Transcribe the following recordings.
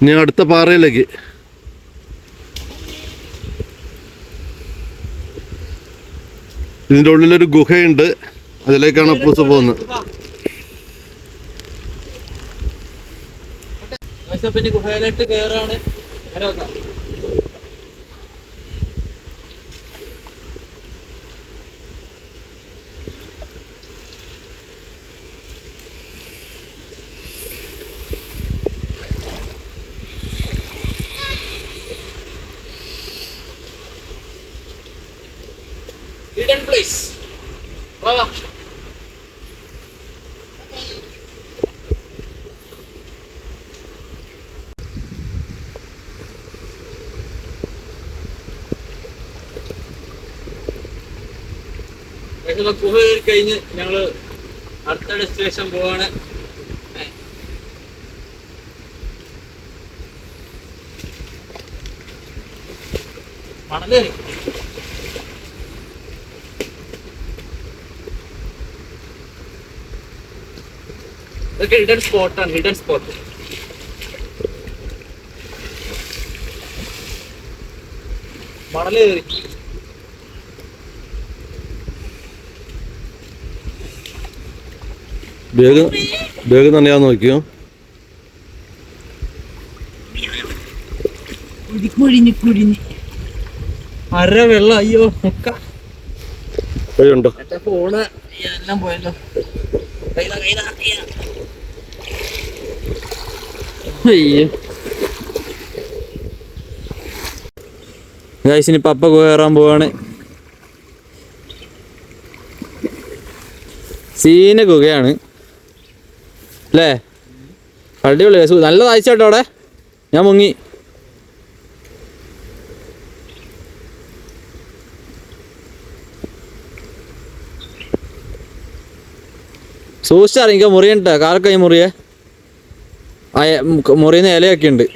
ഇനി അടുത്ത പാറയിലേക്ക്. ഇതിന്റെ ഉള്ളിലൊരു ഗുഹയുണ്ട്. അതിലേക്കാണ് അപ്പൂസ് പോകുന്നത്. ഗുഹയിലോട്ട് കയറാണ് place. വാ, വാ. ഞങ്ങൾ കഴിഞ്ഞ് ഞങ്ങൾ അടുത്ത ഡെസ്റ്റിനേഷൻ പോവാണ് മണൽ ഇതൊക്കെ ഹിഡൻ സ്പോട്ടാണ് ഹിഡൻ സ്പോട്ട് മണൽ കയറി. ബാഗ് ബാഗ് നനയാൻ നോക്കിയോ. കുഴിഞ്ഞ് കുഴിഞ്ഞ് അര വെള്ളം അയ്യോ മുക്ക വഴിയുണ്ടോ എന്റെ ഫോണ് എല്ലാം പോയല്ലോ. കൈതാ കൈതാ ഇനി പപ്പ കയറാൻ പോവാണ്. സീന ഗുഹയാണ്. അല്ലേ? അടിപൊളി ഗൈസ് നല്ല താഴ്ച കേട്ടോ അവിടെ. ഞാൻ മുങ്ങി. സൂക്ഷിച്ചറിയിക്ക മുറിയുണ്ട കാലക്കൈ മുറിയേ. ആ എ- മു- മുറിയുന്ന ഇലയൊക്കെ ഉണ്ട്.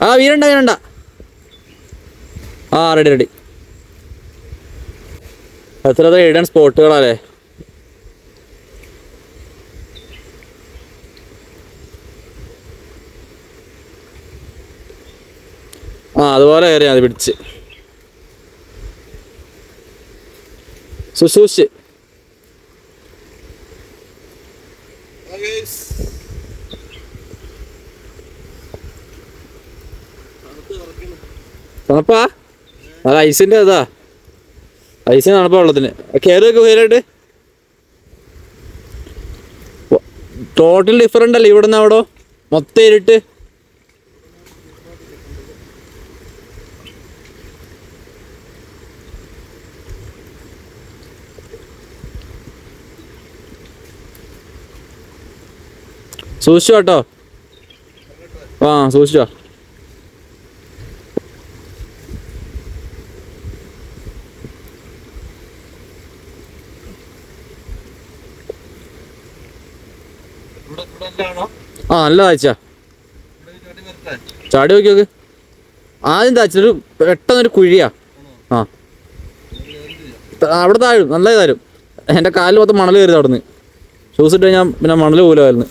ആ വീരണ്ട വീരണ്ട. ആ റെഡി റെഡി എത്ര എത്ര ഇടാൻ സ്പോട്ടുകളല്ലേ ആ അതുപോലെ കയറി അത് പിടിച്ച്. സുസൂച്ച് തണുപ്പാ? അത് ഐസിന്റെ അതാ ഐസിന് തണുപ്പാ വെള്ളത്തിന്. കയറി ഉയരായിട്ട് ടോട്ടൽ ഡിഫറെന്റ് അല്ലേ ഇവിടെ നിന്ന് അവിടെ? മൊത്തം ഇരുട്ട്. സൂക്ഷിച്ചോ കേട്ടോ. ആ സൂക്ഷിച്ചോ. ആ നല്ല താഴ്ച ചാടി നോക്കി നോക്ക്. ആദ്യം താഴ്ച ഒരു പെട്ടെന്നൊരു കുഴിയാ. ആ. അവിടെ താഴും നല്ല താഴും എന്റെ കാലിൽ മൊത്തം മണൽ കയറി അവിടുന്ന് ഷൂസ് ഇട്ട് കഴിഞ്ഞാൽ പിന്നെ മണൽ പോലുമായിരുന്നു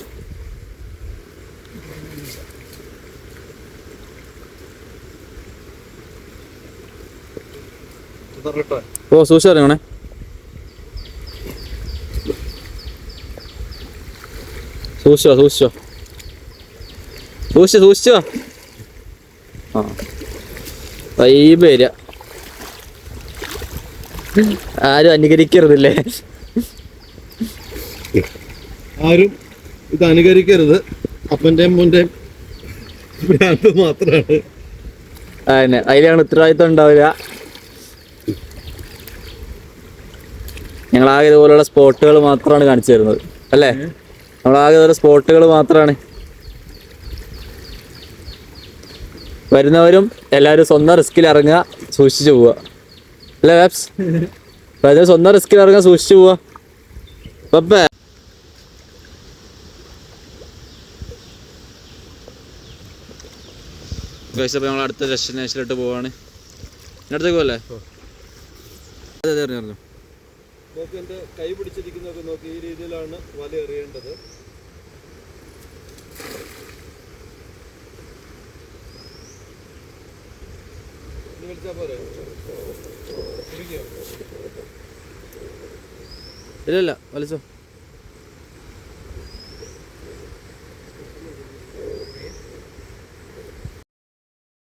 ഓ സൂക്ഷിച്ചറിയണേ സൂക്ഷിച്ചോ സൂക്ഷിച്ചോ സൂക്ഷിച്ചോ സൂക്ഷിച്ചോ ആ വൈബ് വരിക ആരും അനുകരിക്കരുതില്ലേ? ആരും ഇത് അനുകരിക്കരുത്. അപ്പന്റെയും മോന്റെയും ഭ്രാന്ത് മാത്രമാണ്. അതന്നെ. അതിലാണ് ഉത്തരവാദിത്വം ഉണ്ടാവില്ല ഞങ്ങളാകെ ഇതുപോലുള്ള സ്പോട്ടുകൾ മാത്രമാണ് കാണിച്ചു തരുന്നത്. അല്ലേ? നമ്മളാകെ ഓരോ സ്പോട്ടുകൾ മാത്രമാണ് വരുന്നവരും എല്ലാവരും സ്വന്തം റിസ്കിൽ ഇറങ്ങുക സൂക്ഷിച്ചു പോവുക. അല്ലേ വാപ്സ് വരുന്നവർ സ്വന്തം റിസ്കിൽ ഇറങ്ങുക സൂക്ഷിച്ചു പോവുക. പപ്പേ. അപ്പോൾ ഞങ്ങൾ അടുത്ത ഡെസ്റ്റിനേഷനിലോട്ട് പോവാണ്. അടുത്തേക്ക് പോലെ അതെ അതെ അറിഞ്ഞു അറിഞ്ഞു നോക്കി എന്റെ കൈ പിടിച്ചിരിക്കുന്നതൊക്കെ നോക്കി ഈ രീതിയിലാണ് വല എറിയേണ്ടത്. പിടിക്കോ ഇല്ല ഇല്ല. വലിച്ചോ.